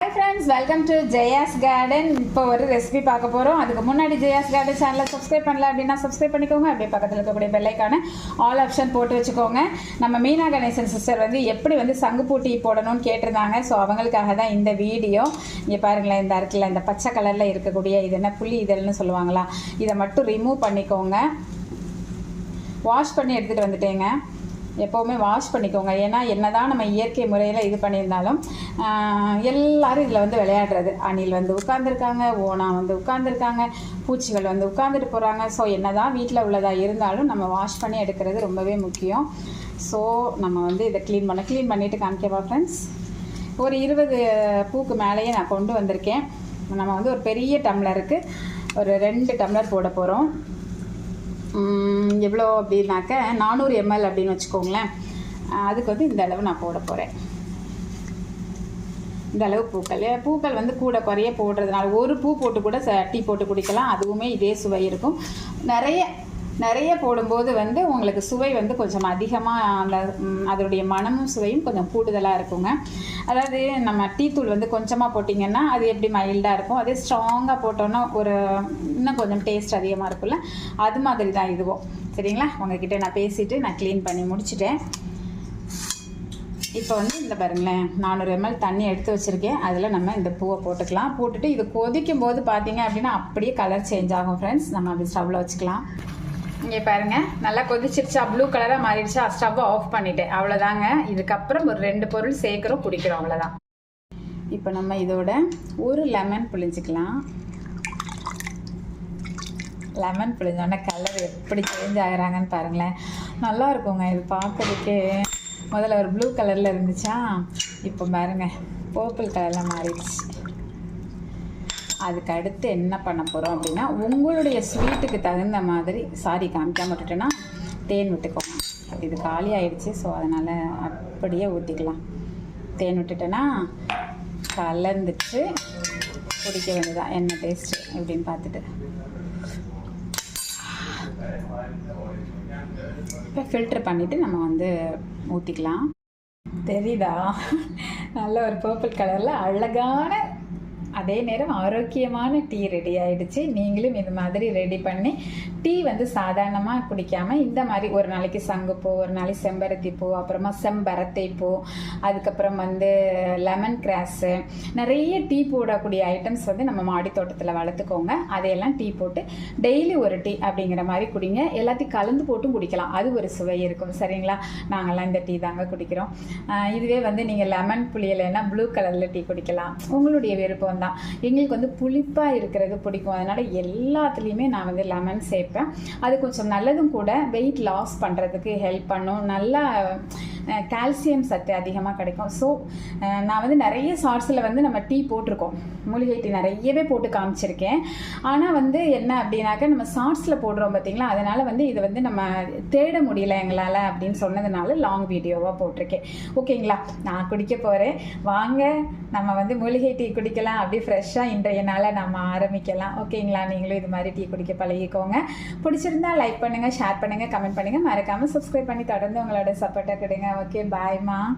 Friends welcome to Jaya's garden இப்போ ஒரு recipe பார்க்க போகிறோம் அதுக்கு முன்னாடி ஜெயாஸ் கார்டன் சேனலை சப்ஸ்கிரைப் பண்ணல அப்படின்னா சப்ஸ்கிரைப் பண்ணிக்கோங்க. அப்படியே பக்கத்தில் இருக்கக்கூடிய பெல்லைக்கான ஆல் ஆப்ஷன் போட்டு வச்சுக்கோங்க. நம்ம மீனா கணேசன் சிஸ்டர் வந்து எப்படி வந்து சங்கு பூட்டி போடணும்னு கேட்டிருந்தாங்க. ஸோ அவங்களுக்காக தான் இந்த வீடியோ இங்கே பாருங்களேன் இந்த இருக்குல்ல இந்த பச்சை கலரில் இருக்கக்கூடிய இது என்ன புளி இதழ்னு சொல்லுவாங்களா? இதை மட்டும் ரிமூவ் பண்ணிக்கோங்க. வாஷ் பண்ணி எடுத்துகிட்டு வந்துட்டேங்க. எப்போவுமே வாஷ் பண்ணிக்கோங்க. ஏன்னா என்னதான் நம்ம இயற்கை முறையில் இது பண்ணியிருந்தாலும் எல்லோரும் எல்லாரும் இதில் வந்து விளையாடுறது. அணில் வந்து உட்காந்துருக்காங்க ஓனா வந்து உட்காந்துருக்காங்க பூச்சிகள் வந்து உட்காந்துட்டு போகிறாங்க ஸோ என்ன தான் வீட்டில் உள்ளதாக இருந்தாலும் நம்ம வாஷ் பண்ணி எடுக்கிறது ரொம்பவே முக்கியம். ஸோ நம்ம வந்து இதை க்ளீன் பண்ண க்ளீன் பண்ணிவிட்டு காமிக்கவா ஃப்ரெண்ட்ஸ் ஒரு இருபது பூக்கு மேலேயே நான் கொண்டு வந்திருக்கேன். நம்ம வந்து ஒரு பெரிய டம்ளருக்கு ஒரு ரெண்டு டம்ளர் போட போகிறோம் எவ்வளோ அப்படின்னாக்க நானூறு எம்எல் அப்படின்னு வச்சுக்கோங்களேன். அதுக்கு வந்து இந்த அளவு நான் போட போகிறேன் இந்த அளவு பூக்கள். பூக்கள் வந்து கூட குறைய போடுறதுனால ஒரு பூ போட்டு கூட ச- டீ போட்டு குடிக்கலாம். அதுவுமே இதே சுவை இருக்கும். நிறைய நிறைய போடும்போது வந்து உங்களுக்கு சுவை வந்து கொஞ்சம் அதிகமாக அந்த அதனுடைய மனமும் சுவையும் கொஞ்சம் கூடுதலாக இருக்குங்க. அதாவது நம்ம டீ தூள் வந்து கொஞ்சமாக போட்டிங்கன்னா அது எப்படி மைல்டாக இருக்கும் அதே ஸ்ட்ராங்காக போட்டோன்னா ஒரு இன்னும் கொஞ்சம் டேஸ்ட் அதிகமாக இருக்கும்ல அது மாதிரி தான் இதுவும். சரிங்களா? உங்ககிட்ட நான் பேசிவிட்டு நான் க்ளீன் பண்ணி முடிச்சுட்டேன். இப்போ வந்து இந்த பாருங்களேன் நானூறு எம்எல் தண்ணி எடுத்து வச்சுருக்கேன். அதில் நம்ம இந்த பூவை போட்டுக்கலாம். போட்டுட்டு இது கொதிக்கும் போது பார்த்தீங்க அப்படின்னா அப்படியே கலர் சேஞ்ச் ஆகும் ஃப்ரெண்ட்ஸ் நம்ம அப்படி ஸ்டவ்வில் வச்சுக்கலாம். இங்கே பாருங்க நல்லா கொதிச்சிருச்சா ப்ளூ கலராக மாறிடுச்சா ஸ்டவ்வை ஆஃப் பண்ணிட்டேன். அவ்வளோதாங்க இதுக்கப்புறம் ஒரு ரெண்டு பொருள் சேர்க்குறோம் குடிக்கிறோம் அவ்வளோதான் இப்போ நம்ம இதோட ஒரு லெமன் புளிஞ்சிக்கலாம் லெமன் புளிஞ்சோடனே கலர் எப்படி சேஞ்ச் ஆகிறாங்கன்னு பாருங்களேன். நல்லா இருக்குங்க இது பார்க்கறதுக்கே. முதல்ல ஒரு ப்ளூ கலரில் இருந்துச்சா? இப்போ பாருங்க பர்பிள் கலரில் மாறிடுச்சு. அதுக்கு அடுத்து என்ன பண்ண போகிறோம் அப்படின்னா உங்களுடைய ஸ்வீட்டுக்கு தகுந்த மாதிரி சாரி காமிக்காம விட்டுட்டேன்னா தேன் விட்டுக்கோங்க. இது காலி ஆயிடுச்சு ஸோ அதனால் அப்படியே ஊற்றிக்கலாம் தேன் விட்டுட்டேன்னா கலந்துட்டு குடிக்க வேண்டியதான் என்ன டேஸ்ட்டு அப்படின்னு பார்த்துட்டு. இப்போ ஃபில்டர் பண்ணிவிட்டு நம்ம வந்து ஊற்றிக்கலாம் தெரியுதா? நல்ல ஒரு பர்பிள் கலரில் அழகான அதே நேரம் ஆரோக்கியமான டீ ரெடி ஆயிடுச்சு. நீங்களும் இது மாதிரி ரெடி பண்ணி டீ வந்து சாதாரணமாக குடிக்காம இந்த மாதிரி ஒரு நாளைக்கு சங்குப்பூ ஒரு நாளைக்கு செம்பருத்தி பூ அப்புறமா செம்பரத்தை பூ அதுக்கப்புறம் வந்து லெமன் கிராஸு நிறைய டீ போடக்கூடிய ஐட்டம்ஸ் வந்து நம்ம மாடி தோட்டத்தில் வளர்த்துக்கோங்க. அதையெல்லாம் டீ போட்டு டெய்லி ஒரு டீ அப்படிங்கிற மாதிரி குடிங்க. எல்லாத்தையும் கலந்து போட்டும் குடிக்கலாம். அது ஒரு சுவை இருக்கும். சரிங்களா? நாங்கள்லாம் இந்த டீ தாங்க குடிக்கிறோம். இதுவே வந்து நீங்கள் லெமன் புளியலைன்னா ப்ளூ கலரில் டீ குடிக்கலாம். உங்களுடைய விருப்பம் தான். எங்களுக்கு வந்து புளிப்பாக இருக்கிறது பிடிக்கும். அதனால் எல்லாத்துலேயுமே நான் வந்து லெமன் சேர்ப்பேன். அது கொஞ்சம் நல்லதும் கூட வெயிட் லாஸ் பண்ணுறதுக்கு ஹெல்ப் பண்ணும். நல்லா கால்சியம் சத்து அதிகமாக கிடைக்கும். ஸோ நான் வந்து நிறைய ஷார்ட்ஸில் வந்து நம்ம டீ போட்டிருக்கோம். மூலிகை டீ நிறையவே போட்டு காமிச்சிருக்கேன். ஆனால் வந்து என்ன அப்படின்னாக்க நம்ம ஷார்ட்ஸில் போடுறோம் பார்த்தீங்களா அதனால் வந்து இதை வந்து நம்ம தேட முடியல எங்களால் அப்படின்னு சொன்னதுனால லாங் வீடியோவாக போட்டிருக்கேன். ஓகேங்களா? நான் குடிக்க போகிறேன் வாங்க நம்ம வந்து மூலிகை டீ குடிக்கலாம். அப்படி ஃப்ரெஷ்ஷாக இன்றைய நாளை நம்ம ஆரம்பிக்கலாம். ஓகேங்களா? நீங்களும் இது மாதிரி டீ குடிக்க பழகிக்கோங்க. பிடிச்சிருந்தா லைக் பண்ணுங்கள் ஷேர் பண்ணுங்கள் கமெண்ட் பண்ணுங்கள் மறக்காமல் சப்ஸ்கிரைப் பண்ணி தொடர்ந்து உங்களோட சப்போர்ட்டை கொடுங்க. okay bye ma.